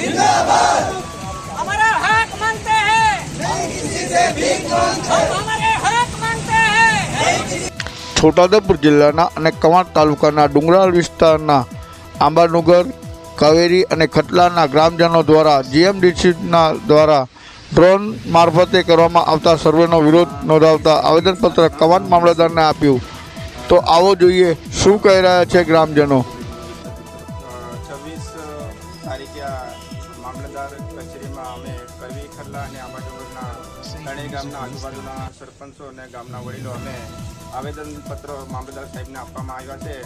जिंदाबाद। છોટાઉદેપુર જિલ્લાના અને કવાંટ તાલુકાના ડુંગરાળ વિસ્તારના આંબાનુગર, કાવેરી અને ખટલાના ગ્રામજનો દ્વારા જીએમડીસીના દ્વારા ડ્રોન મારફતે કરવામાં આવતા સર્વેનો વિરોધ નોંધાવતા આવેદનપત્ર કવાંટ મામલતદારને આપ્યું. તો આવો જોઈએ, શું કહી રહ્યા છે ગ્રામજનો? આ મામલતદાર કચેરીમાં અમે કરવી ખરલા અને આંબાડુંગરના ત્રણેય ગામના આજુબાજુના સરપંચો અને ગામના વડીલો અમે આવેદનપત્ર મામલતદાર સાહેબને આપવામાં આવ્યા છે.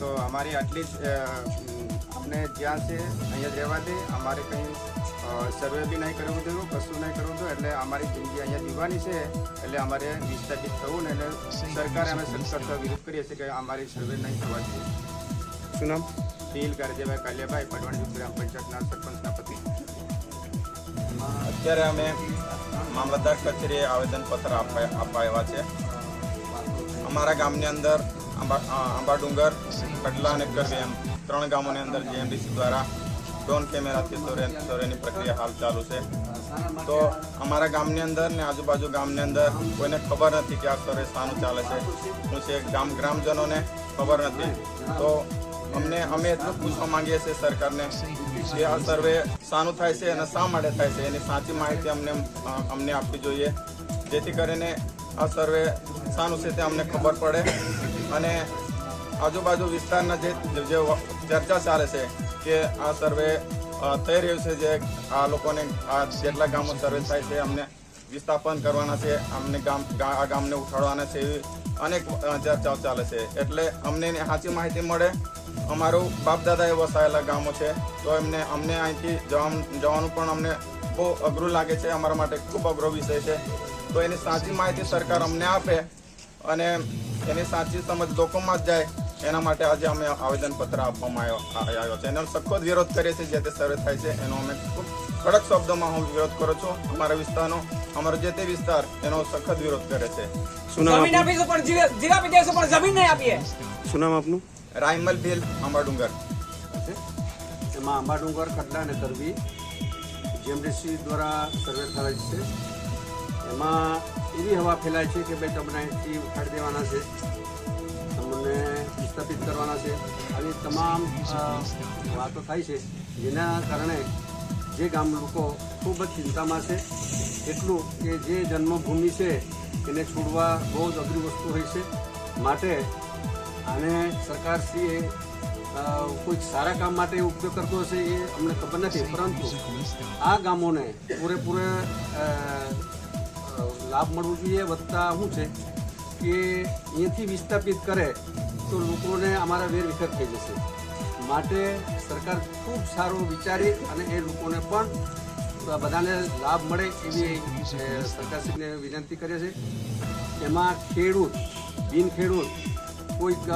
તો અમારી આટલી જ અમને જ્યાં છે અહીંયા જ રહેવા દે. અમારે કંઈ સર્વે બી નહીં કરવું જોઈએ કશું નહીં કરવું જોઈએ એટલે અમારી જિંદગી અહીંયા જીવવાની છે. એટલે અમારે વિસ્થાપિત થવું ને એટલે સરકારે અમે સરકાર વિરોધ કરીએ છીએ કે અમારી સર્વે નહીં થવા જોઈએ શું નામ? ડીલ કરજેભાઈ કાલિયાભાઈ પડવાણી ગ્રામ પંચાયતના સરપંચના પતિ. અત્યારે અમે મામલતદાર કચેરીએ આવેદનપત્ર આપવા આપવા છે. અમારા ગામની અંદર આંબા અ, આંબાડુંગર કડલા અને કરવી એમ ત્રણ ગામોની અંદર જીએમડીસી દ્વારા ડ્રોન કેમેરાથી સૌર્ય સૌર્યની પ્રક્રિયા હાલ ચાલુ છે. તો અમારા ગામની અંદર ને આજુબાજુ ગામની અંદર કોઈને ખબર નથી કે આ સ્તરે શાનું ચાલે છે. શું છે? ગામ ગ્રામજનોને ખબર નથી. તો અમને, અમે એટલું પૂછવા માંગીએ છીએ સરકારને કે આ સર્વે શાનું થાય છે અને શા માટે થાય છે? એની સાચી માહિતી અમને અમને આપવી જોઈએ. જેથી કરીને આ સર્વે શાનું છે તે અમને ખબર પડે અને આજુબાજુ વિસ્તારના જે જે ચર્ચા ચાલે છે કે આ સર્વે થઈ રહ્યું છે જે આ લોકોને, આ જેટલા ગામો સર્વે થાય છે, અમને વિસ્થાપન કરવાના છે, અમને ગામ આ ગામને ઉઠાડવાના છે એવી અનેક ચર્ચાઓ ચાલે છે. એટલે અમને સાચી માહિતી મળે. અમારું બાપ દાદાએ વસાયેલા ગામો છે. તો એમને, અમને અહીંથી જવાનું જવાનું પણ અમને બહુ અઘરું લાગે છે. અમારા માટે ખૂબ અઘરો વિષય છે. તો એની સાચી માહિતી સરકાર અમને આપે અને એની સાચી સમજ લોકોમાં જ જાય. એના માટે આજે અમે આવેદનપત્ર આપવામાં આવ્યો આવ્યો છે. એનો સખત વિરોધ કરીએ છીએ, જે તે સર્વે થાય છે, એનો અમે ખૂબ કડક શબ્દોમાં હું વિરોધ કરું છું. અમારા વિસ્તારનો અમારો જે તે વિસ્તાર એનો સખત વિરોધ કરે છે. સુનામ જમીન આપીશું પણ જીરા દઈશું પણ જમીન નહીં આપીએ. શું નામ આપનું? રાયમલ ભીલ આંબાડુંગર છે એમાં આંબાડુંગર ખડલા અને તરવી જીએમડીસી દ્વારા સર્વે થયેલ છે. એમાં એવી હવા ફેલાય છે કે ભાઈ તમને અહીંથી ઉખાડી દેવાના છે. તમને વિસ્થાપિત કરવાના છે. આવી તમામ વાતો થાય છે. જેના કારણે જે ગામ લોકો ખૂબ જ ચિંતામાં છે, એટલું કે જે જન્મભૂમિ છે એને છોડવા બહુ જ અઘરી વસ્તુ હોય છે. માટે આને સરકારશ્રીએ કોઈ સારા કામ માટે ઉપયોગ કરતો હશે એ અમને ખબર નથી, પરંતુ આ ગામોને પૂરેપૂરે લાભ મળવો જોઈએ વધતા શું છે કે અહીંયાથી વિસ્થાપિત કરે તો લોકોને અમારા વેર વિખર થઈ જશે. માટે સરકાર ખૂબ સારું વિચારી અને એ લોકોને પણ બધાને લાભ મળે એવી સરકારશ્રીને વિનંતી કરે છે એમાં ખેડૂત બિન ખેડૂત કોઈક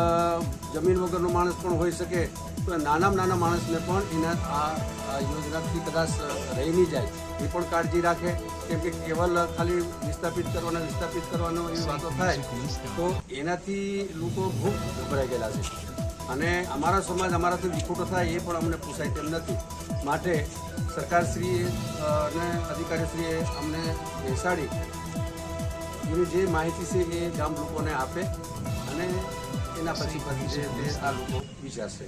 જમીન વગરનો માણસ પણ હોઈ શકે તો નાનામાં નાના માણસને પણ એના આ યોજનાથી કદાચ રહી નહીં જાય એ પણ કાળજી રાખે કેમ કે કેવલ ખાલી વિસ્થાપિત કરવાના વિસ્થાપિત કરવાનો એવી વાતો થાય તો એનાથી લોકો ખૂબ ગભરાઈ ગયેલા છે અને અમારા સમાજ અમારાથી વિખોટો થાય એ પણ અમને પૂછાય તેમ નથી. માટે સરકારશ્રીએ અને અધિકારીશ્રીએ અમને બેસાડી. એની જે માહિતી છે એ ગામ લોકોને આપે અને એના પછી પછી જે આ લોકો વિચારશે